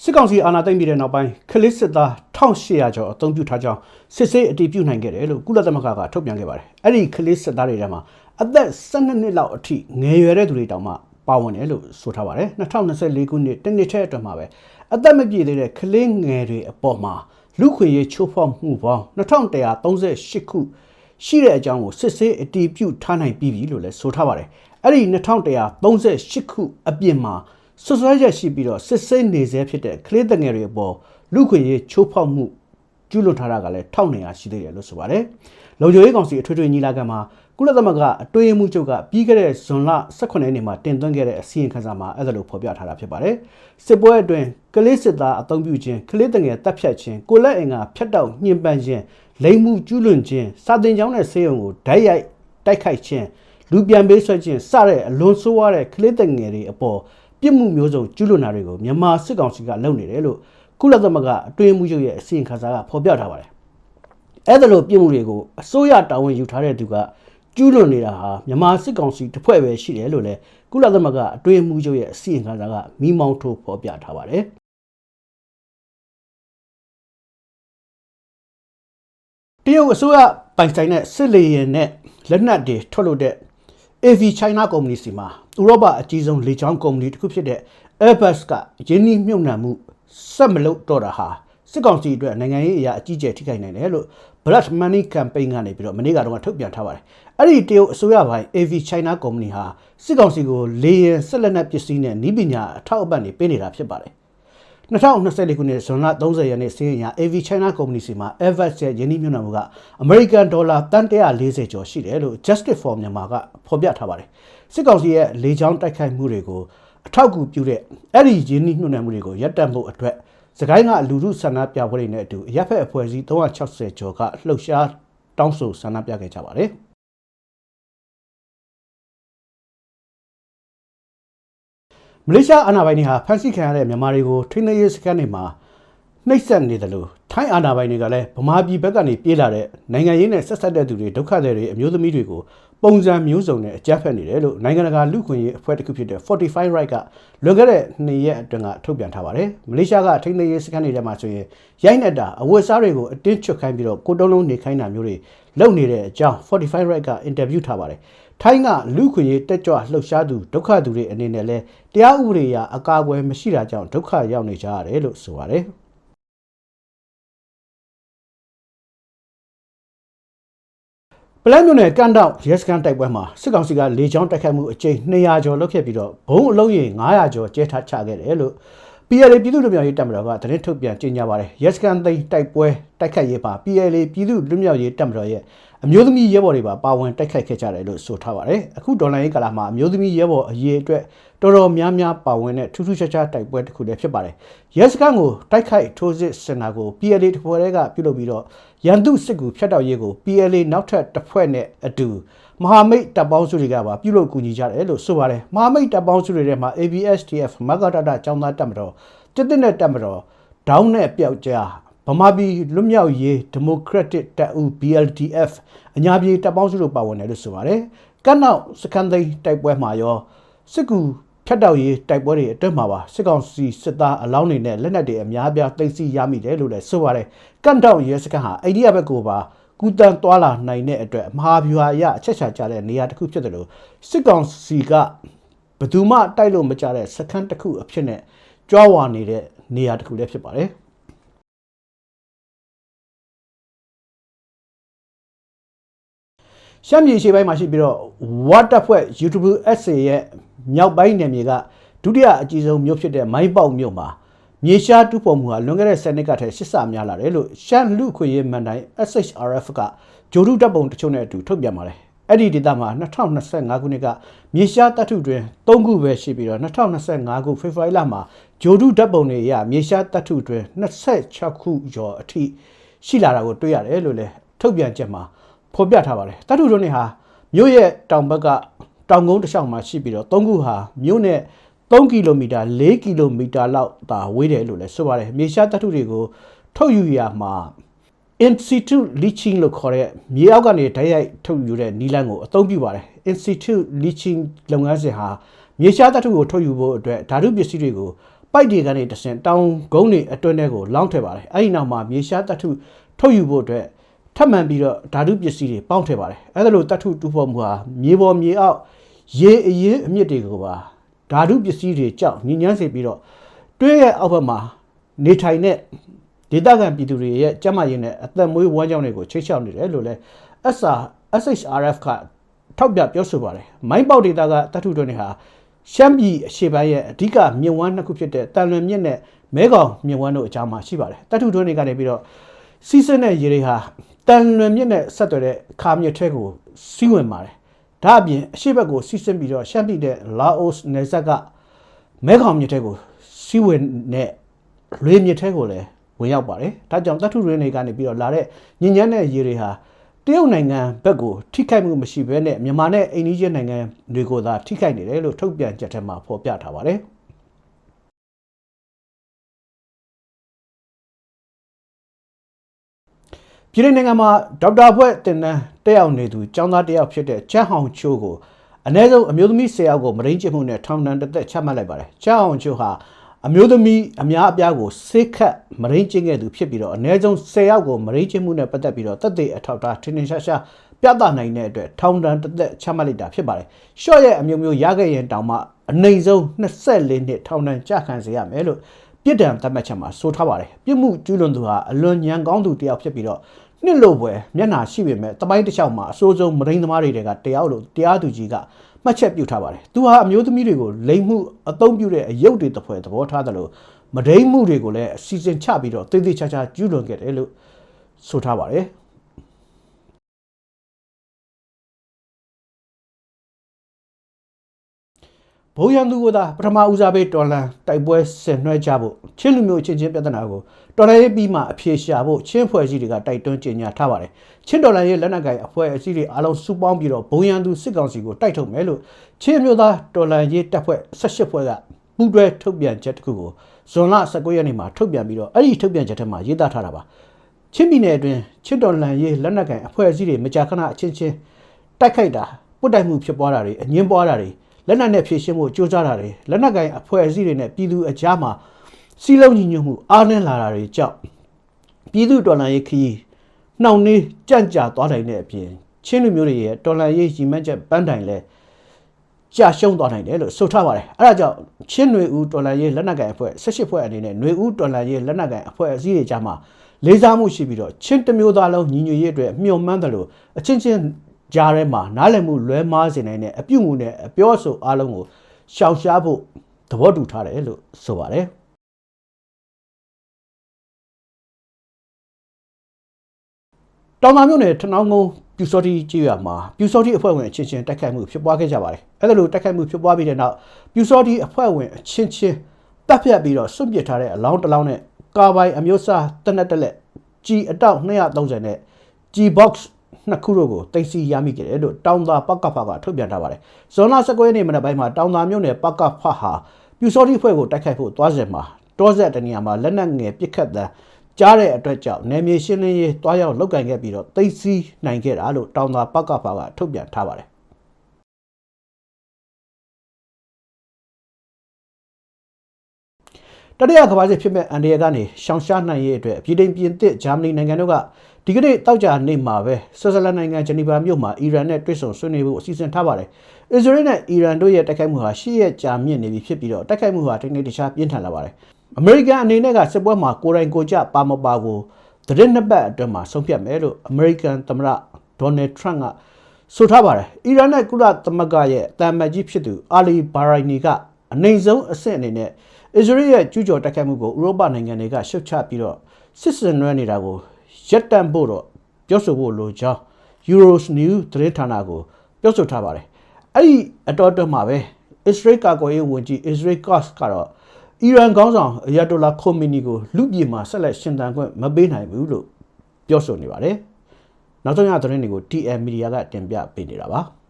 စစ်ကောင်စီအာဏာသိမ်းပြီးတဲ့နောက်ပိုင်းခလစ်စစ်သား1800ကျော်အသုံးပြုထားကြောင်းစစ်ဆေးအတည်ပြုနိုင်ခဲ့တယ်လို့ကုလသမဂ္ဂကထုတ်ပြန်ခဲ့ပါတယ်။အဲ့ဒီခလစ်စစ်သားတွေထဲမှာအသက်12နှစ်လောက်အထိငယ်ရွယ်တဲ့သူတွေတောင်မှပါဝင်တယ်လို့ဆိုထားပါတယ်။2024ခုနှစ်တနှစ်ထဲအတွင်းမှာပဲအသက်မပြည့်သေးတဲ့ခလစ်ငယ်တွေအပေါ်မှာလူခွေရေးချိုးဖောက်မှုပေါင်း2138ခုရှိတဲ့အကြောင်းကိုစစ်ဆေးအတည်ပြုထားနိုင်ပြီးပြီလို့လည်းဆိုထားပါတယ်။အဲ့ဒီ2138ခုအပြင်မှာ ဆွဆွဲချက်ရှိပြီးတော့စစ်ဆေးနေစေဖြစ်တဲ့ကလေးတငယ်တွေအပေါ်လူခွေရေးချိုးဖောက်မှုကျူးလွန်ထားတာကလည်း1900ရှိသေးတယ်လို့ဆိုပါတယ်။လုံခြုံရေးကောင်စီအထွေထွေညီလာခံမှာကုလသမဂ္ဂအတွင်းရေးမှူးချုပ်ကပြီးခဲ့တဲ့ဇွန်လ18ရက်နေ့မှာတင်သွင်းခဲ့တဲ့အစည်းအဝေးခန်းစာမှာအဲ့ဒါလိုဖော်ပြထားတာဖြစ်ပါတယ်။စစ်ပွဲအတွင်းကလေးစစ်သားအုံပြုခြင်းကလေးတငယ်တပ်ဖြတ်ခြင်းကိုလက်အင်ကဖျက်တောက်ညှဉ်းပန်းခြင်းလိမ်မှုကျူးလွန်ခြင်းစာတင်ကြောင်းနဲ့ဆေးရုံကိုဓာတ်ရိုက်တိုက်ခိုက်ခြင်းလူပြန်ပေးဆွဲခြင်းစတဲ့အလွန်ဆိုးဝါးတဲ့ကလေးတငယ်တွေအပေါ် ပြစ်မှုမျိုးစုံကျူးလွန်တာတွေကိုမြန်မာစစ်ကောင်စီကလုပ်နေတယ်လို့ကုလသမဂ္ဂအတွင်းရေးမှူးချုပ်ရဲ့အစီရင်ခံစာကဖော်ပြထားပါတယ်။အဲ့ဒါလိုပြစ်မှုတွေကိုအစိုးရတာဝန်ယူထားတဲ့သူကကျူးလွန်နေတာဟာမြန်မာစစ်ကောင်စီတစ်ဖွဲ့ပဲရှိတယ်လို့လည်းကုလသမဂ္ဂအတွင်းရေးမှူးချုပ်ရဲ့အစီရင်ခံစာကမိမောင်းထိုးဖော်ပြထားပါတယ်။တရုတ်အစိုးရပိုင်ဆိုင်တဲ့စစ်လေယာဉ်နဲ့လက်နက်တွေထုတ်လုပ်တဲ့ AV China ကုမ္ပဏီစီမှာဥရောပအကြီးဆုံးလေကြောင်းကုမ္ပဏီတစ်ခုဖြစ်တဲ့ Airbus ကယင်းနှိမ့်မြုပ်နှံမှုဆက်မလုပ်တော့တာဟာစစ်ကောင်စီအတွက်နိုင်ငံရေးအရာအကြီးအကျယ်ထိခိုက်နိုင်တယ်လို့ Blood Money Campaign ကနေပြီးတော့မနေ့ကတော့ထုတ်ပြန်ထားပါတယ်။အဲ့ဒီတရုတ်အစိုးရပိုင်း AV China ကုမ္ပဏီဟာစစ်ကောင်စီကိုလေယာဉ်ဆက်လက်နက်ပစ္စည်းနဲ့နည်းပညာအထောက်အပံ့တွေပေးနေတာဖြစ်ပါတယ်။ 2024ခုနှစ်ဇွန်လ30ရက်နေ့စီးရင်ရ AV China ကုမ္ပဏီစီမှာ Everest ရဲ့ယင်းနှိမ့်မြုံနာမှုကအမေရိကန်ဒေါ်လာတန်140ကျော်ရှိတယ်လို့ Justice for Myanmar ကဖော်ပြထားပါတယ်။စစ်ကောင်စီရဲ့လေကြောင်းတိုက်ခိုက်မှုတွေကိုအထောက်အကူပြုတဲ့အဲ့ဒီယင်းနှိမ့်မြုံနာမှုတွေကိုရပ်တန့်ဖို့အတွက်စကိုင်းကလူမှုဆန္ဒပြပွဲတွေနဲ့အတူအရက်ဖက်အဖွဲ့အစည်း360ကျော်ကလှုပ်ရှားတောင်းဆိုဆန္ဒပြခဲ့ကြပါတယ်။ မလေးရှားအာဏာပိုင်တွေဟာဖမ်းဆီးခံရတဲ့မြန်မာတွေကိုထိန်းသိမ်းရေးစခန်းတွေမှာနှိပ်စက်နေတယ်လို့ထိုင်းအာဏာပိုင်တွေကလည်းဗမာပြည်ဘက်ကနေပြေးလာတဲ့နိုင်ငံရေးနဲ့ဆက်ဆက်တဲ့သူတွေဒုက္ခသည်တွေအမျိုးသမီးတွေကိုပုံစံမျိုးစုံနဲ့အကြမ်းဖက်နေတယ်လို့နိုင်ငံတကာလူ့ခွင့်ရေးအဖွဲ့တစ်ခုဖြစ်တဲ့45 right ကလွန်ခဲ့တဲ့နှစ်ရက်အတွင်းကထုတ်ပြန်ထားပါတယ်။မလေးရှားကထိန်းသိမ်းရေးစခန်းတွေထဲမှာဆိုရင်ရိုက်နှက်တာအဝတ်စားတွေကိုအတင်းချွတ်ခိုင်းပြီးတော့ကိုတုံးလုံးနေခိုင်းတာမျိုးတွေလုပ်နေတဲ့အကြောင်း45 right ကအင်တာဗျူးထားပါတယ်။ ထိုင်းကလူခွင့်ရေးတက်ကြွလှုပ်ရှားသူဒုက္ခသူတွေအနေနဲ့လဲတရားဥပဒေအရအကာအကွယ်မရှိတာကြောင့်ဒုက္ခရောက်နေကြရတယ်လို့ဆိုပါတယ်။ပလန်မြို့နယ်ကန်တောက်ရဲစကန်တိုက်ပွဲမှာစစ်ကောင်စီကလေကြောင်းတိုက်ခိုက်မှုအကြိမ်200ကျော်လုပ်ခဲ့ပြီးတော့ဘုံအလုံးရေ900ကျော်ကျဲထားချခဲ့တယ်လို့ PLA ပြည်သူ့လူမျိုးရေးတပ်မတော်ကသတင်းထုတ်ပြန်ကြေညာပါတယ်ရဲစကန်သိမ်းတိုက်ပွဲတိုက်ခိုက်ရေးပါ PLA ပြည်သူ့လူမျိုးရေးတပ်မတော်ရဲ့ အမျိုးသမီးရဲဘော်တွေပါပါဝင်တိုက်ခိုက်ခဲ့ကြတယ်လို့ဆိုထားပါတယ်အခုဒေါ်လာရေးကာလမှာအမျိုးသမီးရဲဘော်အရေးအတွက်တော်တော်များများပါဝင်တဲ့ထူးထူးခြားခြားတိုက်ပွဲတစ်ခုလည်းဖြစ်ပါတယ်ရဲစကန်ကိုတိုက်ခိုက်ထိုးစစ်စင်တာကို PLA တစ်ဖွဲ့ကပြုလုပ်ပြီးတော့ရန်သူစစ်ကူဖျက်တောက်ရေးကို PLA နောက်ထပ်တစ်ဖွဲ့နဲ့အတူမဟာမိတ်တပ်ပေါင်းစုတွေကပါပြုလုပ်ကူညီကြတယ်လို့ဆိုပါတယ်မဟာမိတ်တပ်ပေါင်းစုတွေထဲမှာ ABSTF မဂဒတာចောင်းသားတပ်မတော်တစ်တစ်နဲ့တပ်မတော်ဒေါင်းနဲ့ပျောက်ကြား ဗမာပြည်လွတ်မြောက်ရေးဒီမိုကရက်တစ်တပ်ဦး BLDF အညာပြည်တပ်ပေါင်းစုတို့ပါဝင်တယ်လို့ဆိုပါတယ်ကတ်နောက်စကန်သိန်းတိုက်ပွဲမှာရောစစ်ကူဖြတ်တောက်ရေးတိုက်ပွဲတွေအတွင်းမှာပါစစ်ကောင်စီစစ်သားအလောင်းတွေနဲ့လက်နက်တွေအများပြားသိမ်းဆည်းရမိတယ်လို့လည်းဆိုပါတယ်ကန့်တောက်ရဲစခန်းဟာအိန္ဒိယဘက်ကိုပါကူတန်သွာလာနိုင်တဲ့အတွက်မဟာဗျူဟာအရအချက်ချာကြတဲ့နေရာတစ်ခုဖြစ်တယ်လို့စစ်ကောင်စီကဘယ်သူမှတိုက်လို့မကြတဲ့စခန်းတစ်ခုအဖြစ်နဲ့ကြွားဝါနေတဲ့နေရာတစ်ခုလည်းဖြစ်ပါတယ် ရှမ်းပြည်ရှေ့ပိုင်းမှာရှိပြီးတော့ဝတ်တပ်ဖွဲ့ YouTube SA ရဲ့မြောက်ပိုင်းနယ်မြေကဒုတိယအကြီးဆုံးမြို့ဖြစ်တဲ့မိုင်းပေါက်မြို့မှာမြေရှားတူးဖော်မှုဟာလွန်ခဲ့တဲ့10နှစ်ကတည်းကရှစ်ဆများလာတယ်လို့ရှမ်းလူခွေရေးမန်တိုင်း SHRF ကဂျိုဒူတပ်ပုံတချို့နဲ့အတူထုတ်ပြန်ပါတယ်အဲ့ဒီဒေသမှာ2025ခုနှစ်ကမြေရှားတပ်ထုတွင်3ခုပဲရှိပြီးတော့2025ခုဖေဖော်ဝါရီလမှာဂျိုဒူတပ်ပုံတွေအရမြေရှားတပ်ထုတွင်26ခုကျော်အထိရှိလာတာကိုတွေ့ရတယ်လို့လည်းထုတ်ပြန်ချက်မှာ ဖော်ပြထားပါတယ်တပ်ထုတို့နေဟာမြို့ရဲ့တောင်ဘက်ကတောင်ကုန်းတစ်လျှောက်မှာရှိပြီးတော့၃ခုဟာမြို့နဲ့3ကီလိုမီတာ4ကီလိုမီတာလောက်သာဝေးတယ်လို့လည်းဆိုပါတယ်မြေရှားတတုတွေကိုထုတ်ယူရမှာ in situ leaching လို့ခေါ်တဲ့မြေအောက်ကနေဓာတ်ရိုက်ထုတ်ယူတဲ့နီလန်းကိုအသုံးပြုပါတယ် in situ leaching လုပ်ငန်းစဉ်ဟာမြေရှားတတုကိုထုတ်ယူဖို့အတွက်ဓာတုပစ္စည်းတွေကိုပိုက်တွေကနေတဆင်တောင်ကုန်းတွေအတွင်းထဲကိုလောင်းထည့်ပါတယ်အဲ့ဒီနောက်မှာမြေရှားတတ်ထုထုတ်ယူဖို့အတွက် ထပ်မံပြီးတော့ဓာတုပစ္စည်းတွေပေါင်းထည့်ပါတယ်အဲ့ဒါလို့တတ်ထုတူဖို့မှုဟာမြေပေါ်မြေအောက်ရေအရင်အမြင့်တွေကိုပါဓာတုပစ္စည်းတွေကြောက်ညဉ့်ညမ်းစေပြီးတော့တွင်းရဲ့အောက်ဘက်မှာနေထိုင်တဲ့ဒေသခံပြည်သူတွေရဲ့ကြမ်းမာရေးနဲ့အသက်မွေးဝမ်းကြောင်းတွေကိုချိတ်ချောက်နေတယ်လို့လည်း SR SHRF ကထောက်ပြပြောဆိုပါတယ်မိုင်းပေါက်ဒေတာကတတ်ထုတွင်းတွေဟာရှမ်းပြည်အရှေ့ပိုင်းရဲ့အဓိကမြစ်ဝမ်းနှစ်ခုဖြစ်တဲ့တန်လွင်မြစ်နဲ့မဲခေါင်မြစ်ဝမ်းတို့အကြားမှာရှိပါတယ်တတ်ထုတွင်းတွေကနေပြီးတော့ စီးစင်းတဲ့ရေတွေဟာတန်လွင်မြစ်နဲ့ဆက်သွယ်တဲ့ခါမြစ်ထဲကိုစီးဝင်ပါတယ်ဒါအပြင်အရှေ့ဘက်ကိုစီးဆင်းပြီးတော့ရှမ်းပြည်တဲ့လာအိုနယ်စပ်ကမဲခေါင်မြစ်ထဲကိုစီးဝင်တဲ့လွေမြစ်ထဲကိုလည်းဝင်ရောက်ပါတယ်ဒါကြောင့်တတ်ထုတွင်းတွေကနေပြီးတော့လာတဲ့ညဉ့်ညမ်းတဲ့ရေတွေဟာတရုတ်နိုင်ငံဘက်ကိုထိခိုက်မှုမရှိဘဲနဲ့မြန်မာနဲ့အိန္ဒိယနိုင်ငံတွေကိုသာထိခိုက်နေတယ်လို့ထုတ်ပြန်ချက်ထဲမှာဖော်ပြထားပါတယ် ပြည်내နိုင်ငံမှာဒေါက်တာဘွဲ့တင်နန်းတက်ရောက်နေသူကျောင်းသားတစ်ယောက်ဖြစ်တဲ့ချမ်းဟောင်ချိုးကိုအ ਨੇ ဆုံးအမျိုးသမီး၁၀ယောက်ကိုမရင်းချမှုနဲ့ထောင်ဒဏ်တစ်သက်ချမှတ်လိုက်ပါတယ်ချမ်းဟောင်ချိုးဟာအမျိုးသမီးအများအပြားကိုစိတ်ခတ်မရင်းကျင်းခဲ့သူဖြစ်ပြီးတော့အ ਨੇ ဆုံး10ယောက်ကိုမရင်းကျင်းမှုနဲ့ပတ်သက်ပြီးတော့တက်တဲ့အထောက်အထားထင်ထင်ရှားရှားပြသနိုင်တဲ့အတွက်ထောင်ဒဏ်တစ်သက်ချမှတ်လိုက်တာဖြစ်ပါတယ်။ရှော့ရဲ့အမျိုးမျိုးရခဲ့ရင်တောင်မှအနိုင်ဆုံး24နှစ်ထောင်ဒဏ်ကြခံစေရမယ်လို့ ပြစ်ဒဏ်သတ်မှတ်ချက်မှာဆိုထားပါတယ်။ပြစ်မှုကျူးလွန်သူဟာအလွန်ညံကောင်းသူတစ်ယောက်ဖြစ်ပြီးတော့နှစ်လို့ပွဲမျက်နှာရှိပေမဲ့တပိုင်းတစ်လျှောက်မှာအစိုးဆုံးမရင်းသမားတွေကတရားလို့တရားသူကြီးကမှတ်ချက်ပြုထားပါတယ်။သူဟာအမျိုးသမီးတွေကိုလိမ်မှုအသုံးပြုတဲ့အယုတ်တွေတစ်ဖွဲသဘောထားတယ်လို့မဒိမ့်မှုတွေကိုလည်းအစီအစဉ်ချပြီးတော့တိတိကျကျကျူးလွန်ခဲ့တယ်လို့ဆိုထားပါတယ်။ ဘုံရန်သူကသာပထမဦးစားပေးတော်လန်တိုက်ပွဲဆင်နွှဲကြဖို့ချင်းလူမျိုးချင်းချင်းပြဿနာကိုတော်လှန်ရေးပြီးမှအဖြေရှာဖို့ချင်းဖွဲ့စည်းတွေကတိုက်တွန်းကြေညာထားပါတယ်ချင်းတော်လှန်ရေးလက်နက်ကိုင်အဖွဲ့အစည်းတွေအားလုံးစုပေါင်းပြီးတော့ဘုံရန်သူစစ်ကောင်စီကိုတိုက်ထုတ်မယ်လို့ချင်းမျိုးသားတော်လှန်ရေးတပ်ဖွဲ့18ဖွဲ့ကပူးတွဲထုတ်ပြန်ချက်တစ်ခုကိုဇွန်လ19ရက်နေ့မှာထုတ်ပြန်ပြီးတော့အဲ့ဒီထုတ်ပြန်ချက်ထဲမှာရေးသားထားတာပါချင်းပြည်နယ်အတွင်းချင်းတော်လှန်ရေးလက်နက်ကိုင်အဖွဲ့အစည်းတွေမကြာခဏအချင်းချင်းတိုက်ခိုက်တာပုတ်တိုက်မှုဖြစ်ပွားတာတွေအငင်းပွားတာတွေ လက်နက်နဲ့ဖြည့်ရှင်းဖို့ကြိုးစားတာတွေလက်နက်ကိုင်အဖွဲ့အစည်းတွေနဲ့ပြည်သူအကြားမှာစီးလုံးညီညွတ်မှုအားနည်းလာတာတွေကြောင့်ပြည်သူတော်လှန်ရေးခရီးနှောင့်နှေးကြန့်ကြာသွားနိုင်တဲ့အပြင်ချင်းလူမျိုးတွေရဲ့တော်လှန်ရေးရည်မှန်းချက်ပန်းတိုင်လဲကြာရှုံးသွားနိုင်တယ်လို့ဆိုထားပါတယ်အဲဒါကြောင့်ချင်းနွေဦးတော်လှန်ရေးလက်နက်ကိုင်အဖွဲ့18ဖွဲ့အနေနဲ့နွေဦးတော်လှန်ရေးလက်နက်ကိုင်အဖွဲ့အစည်းတွေကြားမှာလေးစားမှုရှိပြီးတော့ချင်းတစ်မျိုးသားလုံးညီညွတ်ရေးအတွက်မျှော်မှန်းတယ်လို့အချင်းချင်း ကြားထဲမှာနားလည်မှုလွဲမားစေနိုင်တဲ့အပြုမှုနဲ့အပြောအဆိုအားလုံးကိုရှောင်ရှားဖို့သဘောတူထားတယ်လို့ဆိုပါတယ်တောင်မာမြို့နယ်ထနောင်းကုန်းပြူစောတိကြေးရွာမှာပြူစောတိအဖွဲ့ဝင်အချင်းချင်းတိုက်ခိုက်မှုဖြစ်ပွားခဲ့ကြပါတယ်။အဲဒါလိုတိုက်ခိုက်မှုဖြစ်ပွားပြီးတဲ့နောက်ပြူစောတိအဖွဲ့ဝင်အချင်းချင်းတပ်ဖြတ်ပြီးတော့စွန့်ပစ်ထားတဲ့အလောင်းတစ်လောင်းနဲ့ကာဘိုင်အမျိုးအစားတနက်တက်လက်ကြီးအတောက်230နဲ့ G box နှစ်ခုတို့ကိုတင်စီရမိခဲ့တယ်လို့တောင်သာပကဖကထုတ်ပြန်ထားပါတယ်။ဇွန်လ19ရက်နေ့မနက်ပိုင်းမှာတောင်သာမြို့နယ်ပကဖဟာပြူစောတိဖွဲ့ကိုတိုက်ခိုက်ဖို့သွားစဉ်မှာတောဆက်တနေရာမှာလက်နက်ငယ်ပစ်ခတ်တဲ့ကြားတဲ့အတွက်ကြောင့်နယ်မြေရှင်းလင်းရေးတွားရောက်လုပ်ကင်ခဲ့ပြီးတော့သိသိနိုင်ခဲ့တာလို့တောင်သာပကဖကထုတ်ပြန်ထားပါတယ်တတိယကမ္ဘာစစ်ဖြစ်မဲ့အန်ဒီယာကနေရှောင်ရှားနိုင်ရေးအတွက်ပြည်ထောင်ပြင်သစ်ဂျာမနီနိုင်ငံတို့က ဒီကနေ့တောက်ကြနေ့မှာပဲဆွစ်ဇာလန်နိုင်ငံဂျနီဗာမြို့မှာအီရန်နဲ့တွေ့ဆုံဆွေးနွေးဖို့အစီအစဉ်ထားပါတယ်။အစ္စရေးနဲ့အီရန်တို့ရဲ့တိုက်ခိုက်မှုဟာရှေ့ရက်ကြာမြင့်နေပြီဖြစ်ပြီးတော့တိုက်ခိုက်မှုဟာတနေ့တခြားပြင်းထန်လာပါတယ်။အမေရိကန်အနေနဲ့ကစစ်ပွဲမှာကိုယ်တိုင်ကိုကြပါမပါကိုသတင်းနှစ်ပတ်အတွင်းမှာဆုံးဖြတ်မယ်လို့အမေရိကန်သမ္မတဒေါ်နယ်ထရန့်ကဆိုထားပါတယ်။အီရန်နဲ့ကုလသမဂ္ဂရဲ့တာမန်ကြီးဖြစ်သူအာလီဘာရိုင်နီကအနိုင်ဆုံးအဆင့်အနေနဲ့အစ္စရေးရဲ့ကျူးကျော်တိုက်ခိုက်မှုကိုဥရောပနိုင်ငံတွေကရှုတ်ချပြီးတော့စစ်စင်နွှဲနေတာကို ရက်တန့်ဖို့တော့ပြောဆိုဖို့လိုကြောင်း Euros News သတင်းဌာနကိုပြောဆိုထားပါတယ်။အဲ့ဒီအတော်တော်မှာပဲ Israel ကာကွယ်ရေးဝန်ကြီး Israel Katz ကတော့အီရန်ခေါင်းဆောင်အယတိုလာခိုမီနီကိုလူပြည်မှာဆက်လက်ရှင်သန်ခွင့်မပေးနိုင်ဘူးလို့ပြောဆိုနေပါတယ်။နောက်ဆုံးရသတင်းတွေကို TM Media ကတင်ပြပေးနေတာပါ။